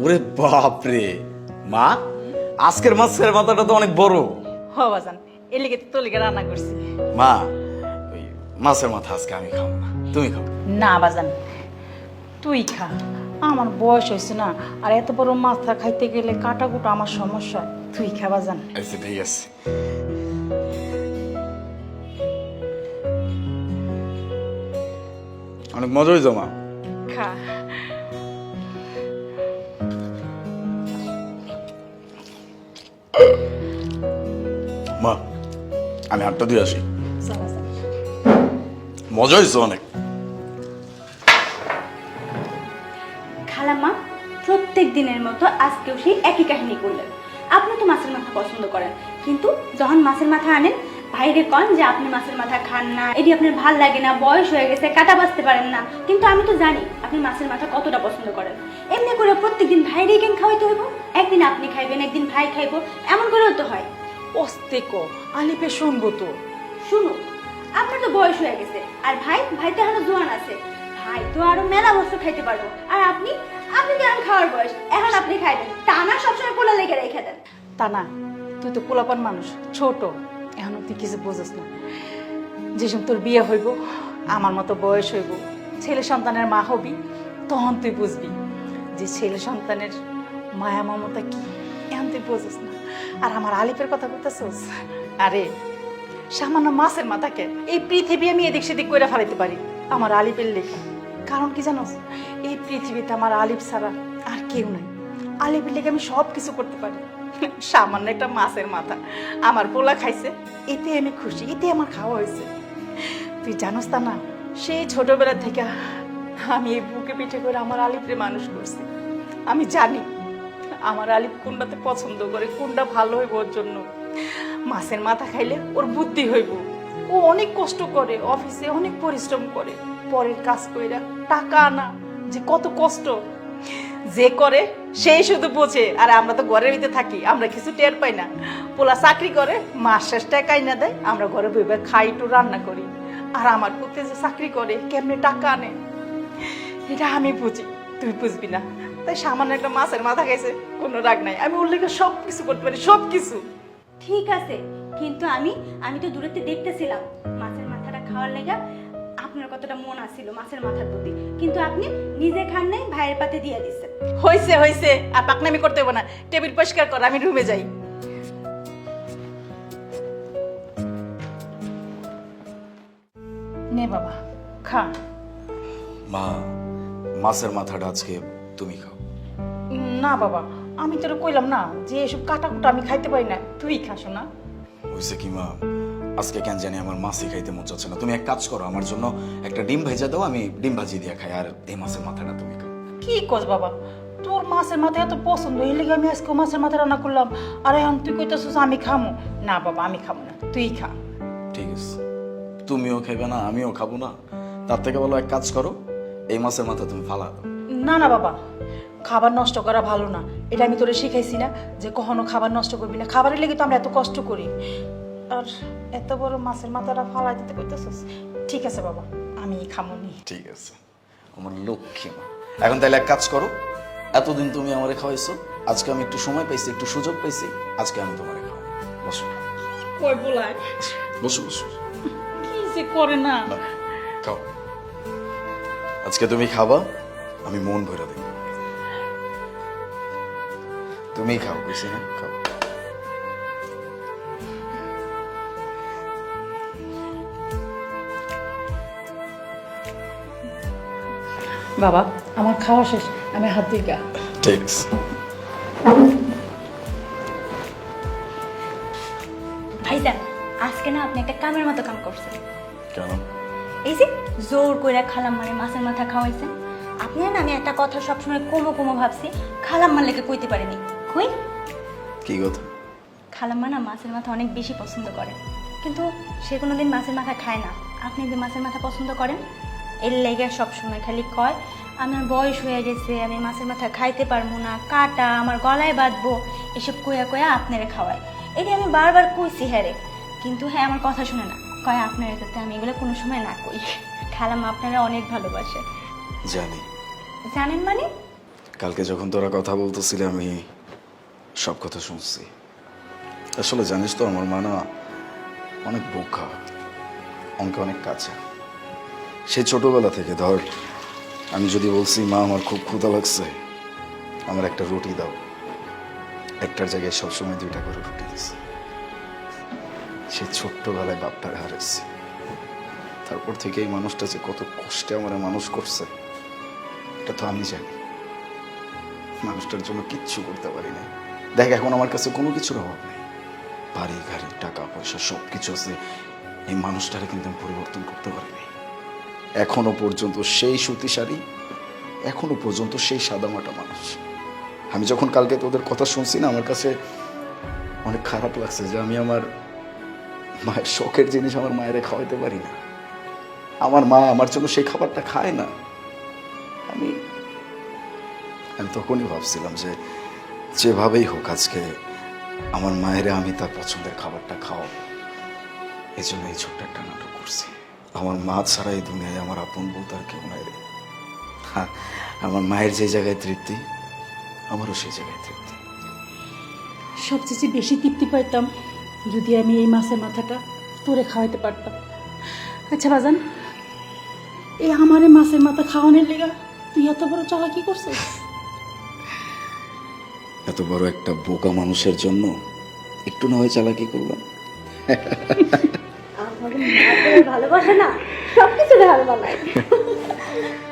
ওরে বাপরে। মা আজকের মাছের মাথাটা তো অনেক বড়। হ বাজান এর তো লিগে রান্না করছি। মা ওই মাছের মাথা আজকে আমি খাব না। তুমি খাও। না বাজান তুই খা। আমার বয়স হয়েছে না আর এত বড় মাথা খাইতে গেলে কাটা কুটা আমার সমস্যা। তুই খা বাজান। আচ্ছা ঠিক আছে। অনেক মজা হয়েছে মা। খা। মা, আমি হাতটা দিয়ে আসি। মজা হয়েছে অনেক। খালাম্মা, প্রত্যেক দিনের মতো আজকেও সেই একই কাহিনী করলেন আপনি তো মাছের মাথা পছন্দ করেন, কিন্তু যখন মাছের মাথা আনেন ভাইরে কন যে আপনি মাছের মাথা খান না। এটি আপনার ভালো লাগে না বয়স হয়ে গেছে কাটা বাঁচতে পারেন না। কিন্তু আমি তো জানি আপনি মাছের মাথা কতটা পছন্দ করেন। এমনি করে প্রত্যেকদিন ভাইরে কেন খাওয়াইতে হইব? একদিন আপনি খাইবেন একদিন ভাই খাইবো এমন করেও তো হয়। আলিপে শুনব তো। শুনুন আপনার তো বয়স হয়ে গেছে আর ভাই ভাই তো এখনও জোয়ান আছে। ভাই তো আরও মেলা বছর খাইতে পারব। আর আপনি? আপনি তো এখন খাওয়ার বয়স এখন আপনি খাইবেন। তা না সবসময় পোলা লেগে রেখে দেন। তা না তুই তো পোলাপান মানুষ ছোট। তুই কিছু বুঝিস না। যেসব তোর বিয়ে হইব, আমার মতো বয়স হইব, ছেলে সন্তানের মা হবি, তখন তুই বুঝবি যে ছেলে সন্তানের মায়া মমতা কি। এখন তুই বুঝিস না। আর আমার আলিপের কথা বলতেছিস? আরে, সামান্য মাছের মাথাকে এই পৃথিবী আমি এদিক সেদিক করে ফেলাইতে পারি, আমার আলিপের লেখা। কারণ কি জানোস? এই পৃথিবীতে আমার আলিপ ছাড়া আর কেউ নাই। আলিপের লেগে আমি সব কিছু করতে পারি। সামান্য একটা মাছের মাথা। আমার পোলা খাইছে, এতে আমি খুশি, এতে আমার খাওয়া হয়েছে তুই জানোস তা না, সেই ছোটবেলা থেকে আমি এই বুকে পিঠে করে আমার আলিপরে মানুষ করছি। আমি জানি আমার আলিপ কোনটাতে পছন্দ করে, কোনটা ভালো হইব ওর জন্য। মাছের মাথা খাইলে ওর বুদ্ধি হইব। ও অনেক কষ্ট করে, অফিসে অনেক পরিশ্রম করে। পরের কাজ কইরা টাকা আনা, যে কত কষ্ট। যে করে, সেই শুধু বোঝে। আর আমরা তো ঘরের ভিতরে থাকি, আমরা কিছু টের পাই না। পোলা চাকরি করে, মাস শেষ টাকাই না দেয়, আমরা ঘরে বইবে খাই একটু রান্না করি। আর আমার পুতে যে চাকরি করে, কেমনে টাকা আনে? এটা আমি বুঝি তুই বুঝবি না। তাই সামান্য একটা মাছের মাথা খাইছে, কোনো রাগ নাই। আমি উল্লেখ সব কিছু করতে পারি সব কিছু ঠিক আছে, কিন্তু আমি আমি তো দূরেতে দেখতেছিলাম। মাছের মাথাটা খাওয়ার লেগা আপনার কতটা মন আসছিল মাছের মাথার প্রতি। কিন্তু আপনি নিজে খান নাই ভাইয়ের পাতে দিয়ে দিচ্ছেন হয়েছে হয়েছে আর পাকনামি করতে হবে না। টেবিল পরিষ্কার কর আমি রুমে যাই। নে বাবা খা। মা মাছের মাথাটা আজকে তুমি খাও। না বাবা আমি তোর কইলাম না যে এসব কাটা কুটা আমি খাইতে পারি না। তুই খাস না হয়েছে কি মা? আজকে কেন জানি আমার মাছই খাইতে মন চাচ্ছে না। তুমি এক কাজ করো আমার জন্য একটা ডিম ভেজা দাও আমি ডিম ভাজি দিয়ে খাই আর এই মাছের মাথাটা তুমি খাও। কি কস বাবা? তোর মাছের মাথা এত পছন্দ এই লেগে আমি আজকে মাছের মাথা রান্না করলাম। আর এখন তুই কইতেছিস আমি খামো। না বাবা আমি খাব না তুই খা। ঠিক আছে। তুমিও খাইবে না আমিও খাব না। তার থেকে বলো এক কাজ করো এই মাছের মাথা তুমি ফালা দাও। না না বাবা খাবার নষ্ট করা ভালো না। এটা আমি তোরে শিখাইছি না যে কখনো খাবার নষ্ট করবি না। খাবারের লেগে তো আমরা এত কষ্ট করি। আর এত বড় মাছের মাথাটা ফালাই দিতে কইতেছিস? ঠিক আছে বাবা আমি খামনি ঠিক আছে। আমার লক্ষ্মী মা। এখন তাহলে এক কাজ করো এতদিন তুমি আমারে খাওয়াইছো আজকে আমি একটু সময় পাইছি একটু সুযোগ পাইছি আজকে আমি তোমারে খাওয়াই বসো। কই বলাই? বসো বসো। কি যে করে না? না, খাও। আজকে তুমি খাবা আমি মন ভরে দেব তুমি খাও বুঝছি না? খাও। বাবা আমার খাওয়া শেষ আমি হাত দিই গা। ভাইজান আজকে না আপনি একটা কামের মতো কাম করছেন। কেন? এই যে জোর করে খালাম মানে মাছের মাথা খাওয়াইছেন। আপনি না আমি একটা কথা সবসময় কমো কমো ভাবছি খালাম্মার লেগে কইতে পারিনি। কই? কি কথা? খালাম্মা না মাছের মাথা অনেক বেশি পছন্দ করে। কিন্তু সে কোনোদিন মাছের মাথা খায় না। আপনি যে মাছের মাথা পছন্দ করেন এর লেগে সবসময় খালি কয় আমার বয়স হয়ে গেছে আমি মাছের মাথা খাইতে পারব না কাটা আমার গলায় বাঁধবো এসব কয়া কয়া আপনারে খাওয়ায় এটা আমি বারবার কইছি হ্যাঁ রে। কিন্তু হ্যাঁ আমার কথা শুনে না। কয় আপনার যাতে আমি এগুলো কোনো সময় না কই। খালাম্মা আপনারা অনেক ভালোবাসে। জানি। জানেন মানে? কালকে যখন তোরা কথা বলতেছিলে আমি সব কথা শুনছি। আসলে জানিস তো আমার মা না অনেক বোকা অঙ্কে অনেক কাছে। সেই ছোটবেলা থেকে, ধর, আমি যদি বলছি, মা, আমার খুব ক্ষুধা লাগছে, আমার একটা রুটি দাও। একটার জায়গায় সবসময় দুইটা করে রুটি দিছে। সেই ছোট্টবেলায় বাপটারে হারাইছি তারপর থেকে এই মানুষটা যে কত কষ্টে আমার মানুষ করছে, এটা তো আমি জানি। মানুষটার জন্য কিচ্ছু করতে পারি না দেখ, এখন আমার কাছে কোনো কিছুর অভাব নেই। বাড়ি গাড়ি টাকা, পয়সা সব কিছু আছে। এই মানুষটারে কিন্তু আমি পরিবর্তন করতে পারিনি। এখনও পর্যন্ত সেই সুতি শাড়ি এখনও পর্যন্ত সেই সাদামাটা মানুষ। আমি যখন কালকে তোদের কথা শুনছি না, আমার কাছে অনেক খারাপ লাগছে যে আমি আমার মায়ের শখের জিনিস আমার মায়েরে খাওয়াইতে পারি না। আমার মা আমার জন্য সেই খাবারটা খায় না। আমি আমি তখনই ভাবছিলাম যে যেভাবেই হোক আজকে আমার মায়েরে আমি তার পছন্দের খাবারটা খাওয়াবো। এই জন্য এই ছোট্ট একটা নাটক করছি। আমার মা ছাড়া এই দুনিয়ায় আমার আপন বলতে আর কেউ নাই রে। হ্যাঁ, আমার মায়ের যে জায়গায় তৃপ্তি আমারও সেই জায়গায় তৃপ্তি। সবচেয়ে বেশি তৃপ্তি পাইতাম যদি আমি এই মাছের মাথাটা তোরে খাওয়াইতে পারতাম। আচ্ছা বাজান এই আমারে মাছের মাথা খাওয়ানোর লেগা তুই এত বড় চালাকি করছিস? এত বড় একটা বোকা মানুষের জন্য একটু না হয় চালাকি করলাম। ভালোবাসে না সব কিছু ভালো বানায়